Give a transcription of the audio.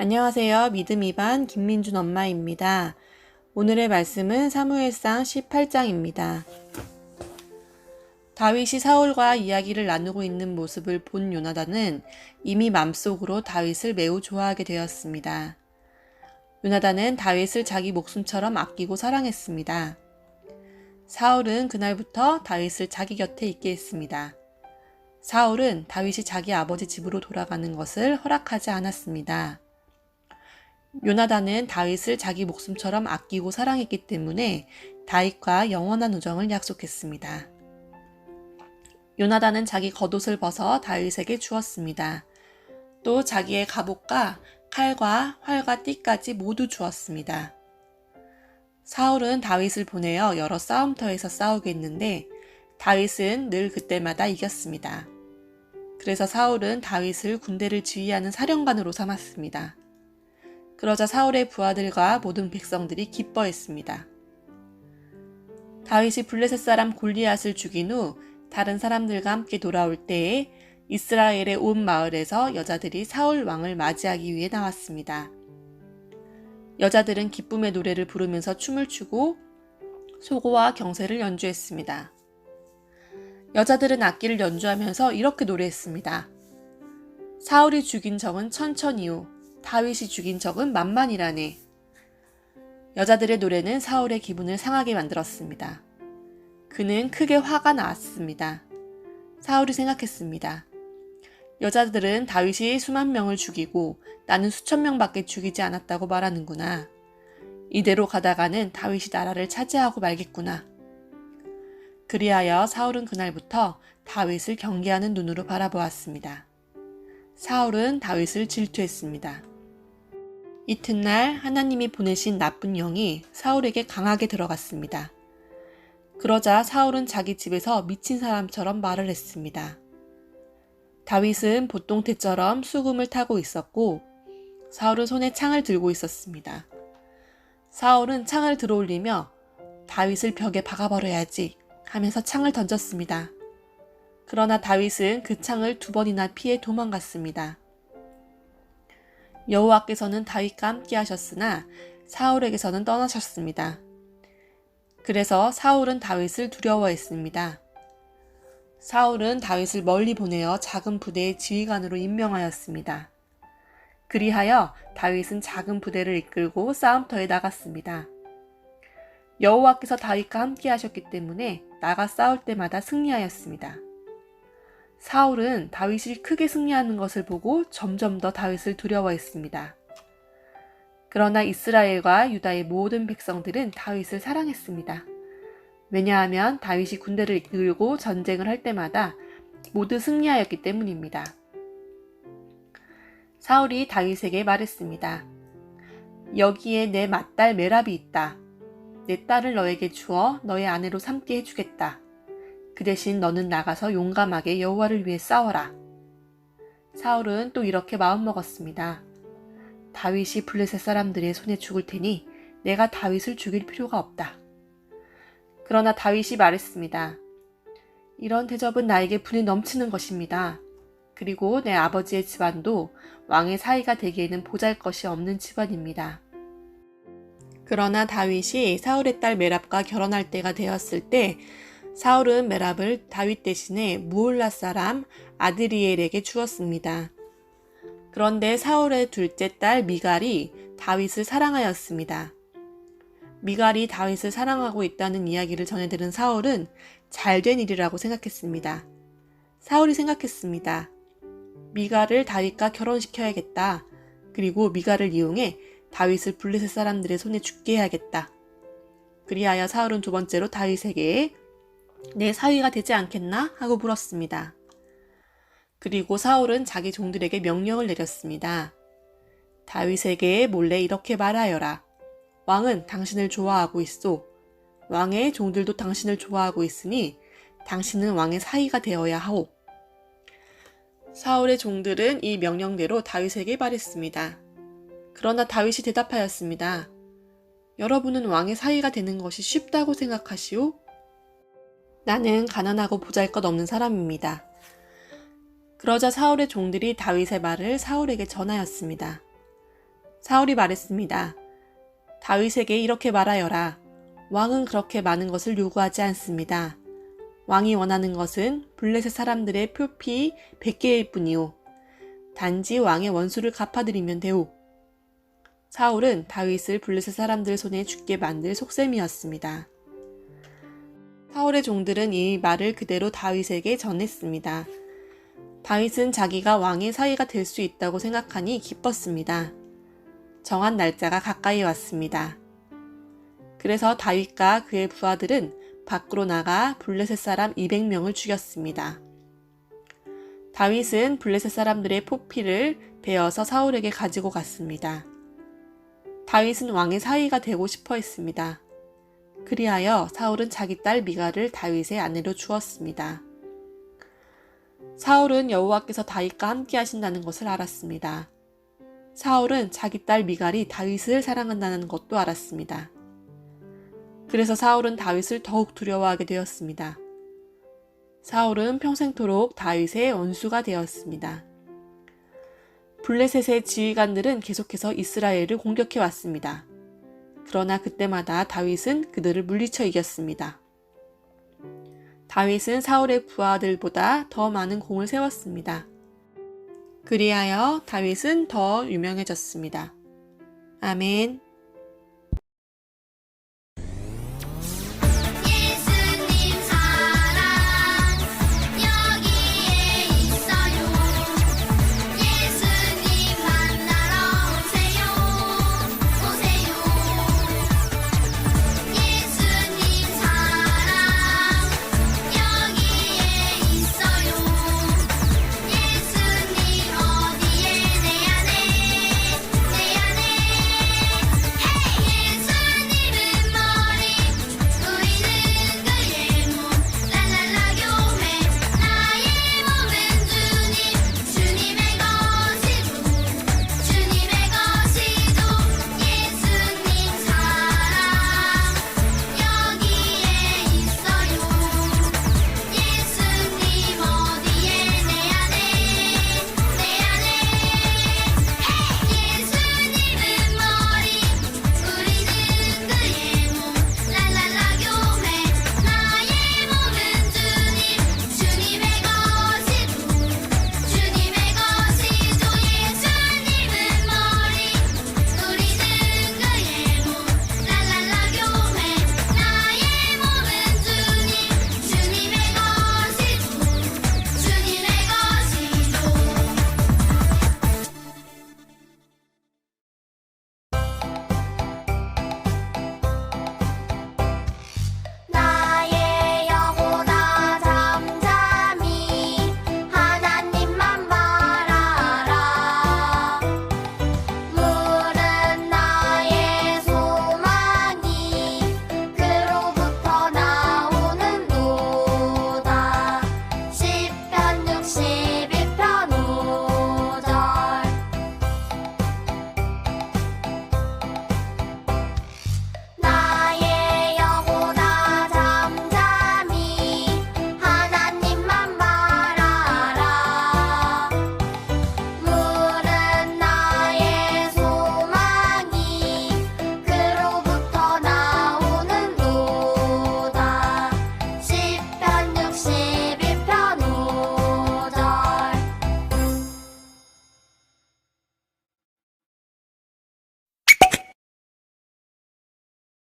안녕하세요. 믿음 이반 김민준 엄마입니다. 오늘의 말씀은 사무엘상 18장입니다. 다윗이 사울과 이야기를 나누고 있는 모습을 본 요나단은 이미 맘속으로 다윗을 매우 좋아하게 되었습니다. 요나단은 다윗을 자기 목숨처럼 아끼고 사랑했습니다. 사울은 그날부터 다윗을 자기 곁에 있게 했습니다. 사울은 다윗이 자기 아버지 집으로 돌아가는 것을 허락하지 않았습니다. 요나단은 다윗을 자기 목숨처럼 아끼고 사랑했기 때문에 다윗과 영원한 우정을 약속했습니다. 요나단은 자기 겉옷을 벗어 다윗에게 주었습니다. 또 자기의 갑옷과 칼과 활과 띠까지 모두 주었습니다. 사울은 다윗을 보내어 여러 싸움터에서 싸우게 했는데 다윗은 늘 그때마다 이겼습니다. 그래서 사울은 다윗을 군대를 지휘하는 사령관으로 삼았습니다. 그러자 사울의 부하들과 모든 백성들이 기뻐했습니다. 다윗이 블레셋 사람 골리앗을 죽인 후 다른 사람들과 함께 돌아올 때에 이스라엘의 온 마을에서 여자들이 사울 왕을 맞이하기 위해 나왔습니다. 여자들은 기쁨의 노래를 부르면서 춤을 추고 소고와 경세를 연주했습니다. 여자들은 악기를 연주하면서 이렇게 노래했습니다. 사울이 죽인 적은 천천히요. 다윗이 죽인 적은 만만이라네. 여자들의 노래는 사울의 기분을 상하게 만들었습니다. 그는 크게 화가 났습니다. 사울이 생각했습니다. 여자들은 다윗이 수만 명을 죽이고 나는 수천 명밖에 죽이지 않았다고 말하는구나. 이대로 가다가는 다윗이 나라를 차지하고 말겠구나. 그리하여 사울은 그날부터 다윗을 경계하는 눈으로 바라보았습니다. 사울은 다윗을 질투했습니다. 이튿날 하나님이 보내신 나쁜 영이 사울에게 강하게 들어갔습니다. 그러자 사울은 자기 집에서 미친 사람처럼 말을 했습니다. 다윗은 보통태처럼 수금을 타고 있었고 사울은 손에 창을 들고 있었습니다. 사울은 창을 들어올리며 다윗을 벽에 박아버려야지 하면서 창을 던졌습니다. 그러나 다윗은 그 창을 두 번이나 피해 도망갔습니다. 여호와께서는 다윗과 함께 하셨으나 사울에게서는 떠나셨습니다. 그래서 사울은 다윗을 두려워했습니다. 사울은 다윗을 멀리 보내어 작은 부대의 지휘관으로 임명하였습니다. 그리하여 다윗은 작은 부대를 이끌고 싸움터에 나갔습니다. 여호와께서 다윗과 함께 하셨기 때문에 나가 싸울 때마다 승리하였습니다. 사울은 다윗이 크게 승리하는 것을 보고 점점 더 다윗을 두려워했습니다. 그러나 이스라엘과 유다의 모든 백성들은 다윗을 사랑했습니다. 왜냐하면 다윗이 군대를 이끌고 전쟁을 할 때마다 모두 승리하였기 때문입니다. 사울이 다윗에게 말했습니다. 여기에 내 맏딸 메랍이 있다. 내 딸을 너에게 주어 너의 아내로 삼게 해주겠다. 그 대신 너는 나가서 용감하게 여호와를 위해 싸워라. 사울은 또 이렇게 마음먹었습니다. 다윗이 블레셋 사람들의 손에 죽을 테니 내가 다윗을 죽일 필요가 없다. 그러나 다윗이 말했습니다. 이런 대접은 나에게 분이 넘치는 것입니다. 그리고 내 아버지의 집안도 왕의 사이가 되기에는 보잘 것이 없는 집안입니다. 그러나 다윗이 사울의 딸 메랍과 결혼할 때가 되었을 때 사울은 메랍을 다윗 대신에 무올라 사람 아드리엘에게 주었습니다. 그런데 사울의 둘째 딸 미갈이 다윗을 사랑하였습니다. 미갈이 다윗을 사랑하고 있다는 이야기를 전해 들은 사울은 잘된 일이라고 생각했습니다. 사울이 생각했습니다. 미갈을 다윗과 결혼시켜야겠다. 그리고 미갈을 이용해 다윗을 블레셋 사람들의 손에 죽게 해야겠다. 그리하여 사울은 두 번째로 다윗에게 내 사위가 되지 않겠나? 하고 물었습니다. 그리고 사울은 자기 종들에게 명령을 내렸습니다. 다윗에게 몰래 이렇게 말하여라. 왕은 당신을 좋아하고 있소. 왕의 종들도 당신을 좋아하고 있으니 당신은 왕의 사위가 되어야 하오. 사울의 종들은 이 명령대로 다윗에게 말했습니다. 그러나 다윗이 대답하였습니다. 여러분은 왕의 사위가 되는 것이 쉽다고 생각하시오? 나는 가난하고 보잘 것 없는 사람입니다. 그러자 사울의 종들이 다윗의 말을 사울에게 전하였습니다. 사울이 말했습니다. 다윗에게 이렇게 말하여라. 왕은 그렇게 많은 것을 요구하지 않습니다. 왕이 원하는 것은 블레셋 사람들의 표피 100개일 뿐이오. 단지 왕의 원수를 갚아드리면 되오. 사울은 다윗을 블레셋 사람들 손에 죽게 만들 속셈이었습니다. 사울의 종들은 이 말을 그대로 다윗에게 전했습니다. 다윗은 자기가 왕의 사이가 될 수 있다고 생각하니 기뻤습니다. 정한 날짜가 가까이 왔습니다. 그래서 다윗과 그의 부하들은 밖으로 나가 블레셋 사람 200명을 죽였습니다. 다윗은 블레셋 사람들의 포피를 베어서 사울에게 가지고 갔습니다. 다윗은 왕의 사이가 되고 싶어 했습니다. 그리하여 사울은 자기 딸 미가를 다윗의 아내로 주었습니다. 사울은 여호와께서 다윗과 함께 하신다는 것을 알았습니다. 사울은 자기 딸 미갈이 다윗을 사랑한다는 것도 알았습니다. 그래서 사울은 다윗을 더욱 두려워하게 되었습니다. 사울은 평생토록 다윗의 원수가 되었습니다. 블레셋의 지휘관들은 계속해서 이스라엘을 공격해 왔습니다. 그러나 그때마다 다윗은 그들을 물리쳐 이겼습니다. 다윗은 사울의 부하들보다 더 많은 공을 세웠습니다. 그리하여 다윗은 더 유명해졌습니다. 아멘.